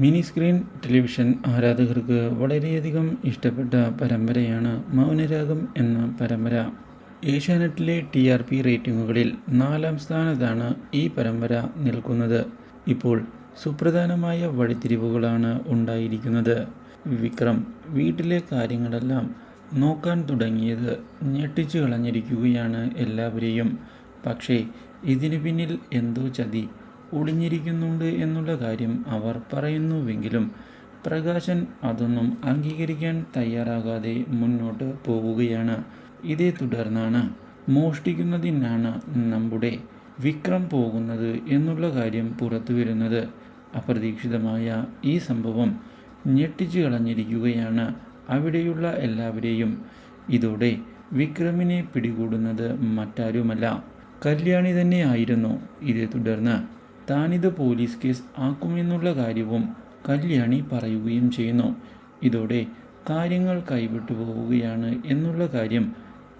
Mini screen television ആരാധകർക്ക് വളരെയധികം ഇഷ്ടപ്പെട്ട പരമ്പരയാണ് മൗനരാഗം എന്ന പരമ്പര. ഏഷ്യാനെറ്റിലെ ടി ആർ പി റേറ്റിംഗുകളിൽ നാലാം സ്ഥാനത്താണ് ഈ പരമ്പര നിൽക്കുന്നത്. ഇപ്പോൾ സുപ്രധാനമായ വഴിത്തിരിവുകളാണ് ഉണ്ടായിരിക്കുന്നത്. വിക്രം വീട്ടിലെ കാര്യങ്ങളെല്ലാം നോക്കാൻ തുടങ്ങിയത് ഞെട്ടിച്ചു കളഞ്ഞിരിക്കുകയാണ് എല്ലാവരെയും. പക്ഷേ ഇതിനു പിന്നിൽ എന്തോ ചതി. ഒളിഞ്ഞിരിക്കുന്നുണ്ട് എന്നുള്ള കാര്യം അവർ പറയുന്നുവെങ്കിലും പ്രകാശൻ അതൊന്നും അംഗീകരിക്കാൻ തയ്യാറാകാതെ മുന്നോട്ട് പോവുകയാണ്. ഇതേ തുടർന്നാണ് മോഷ്ടിക്കുന്നതിനാണ് നമ്മുടെ വിക്രം പോകുന്നത് എന്നുള്ള കാര്യം പുറത്തു വരുന്നത്. അപ്രതീക്ഷിതമായ ഈ സംഭവം ഞെട്ടിച്ചു കളഞ്ഞിരിക്കുകയാണ് അവിടെയുള്ള എല്ലാവരെയും. ഇതോടെ വിക്രമിനെ പിടികൂടുന്നത് മറ്റാരുമല്ല. കല്യാണി തന്നെയായിരുന്നു ഇതേ തുടർന്ന് താനിത് പോലീസ് കേസ് ആക്കുമെന്നുള്ള കാര്യവും കല്യാണി പറയുകയും ചെയ്യുന്നു. ഇതോടെ കാര്യങ്ങൾ കൈവിട്ടു പോവുകയാണ് എന്നുള്ള കാര്യം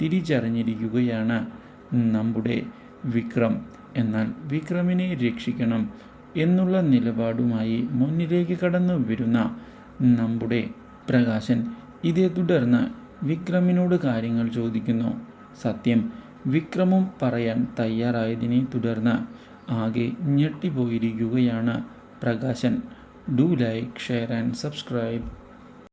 തിരിച്ചറിഞ്ഞിരിക്കുകയാണ് നമ്മുടെ വിക്രം. എന്നാൽ വിക്രമിനെ രക്ഷിക്കണം എന്നുള്ള നിലപാടുമായി മുന്നിലേക്ക് കടന്നു വരുന്ന നമ്മുടെ പ്രകാശൻ ഇതേ തുടർന്ന് വിക്രമിനോട് കാര്യങ്ങൾ ചോദിക്കുന്നു. സത്യം വിക്രമും പറയാൻ തയ്യാറായതിനെ തുടർന്ന് ആകെ ഞെട്ടിപ്പോയിരിക്കുകയാണ് Prakashan. Do like share and subscribe.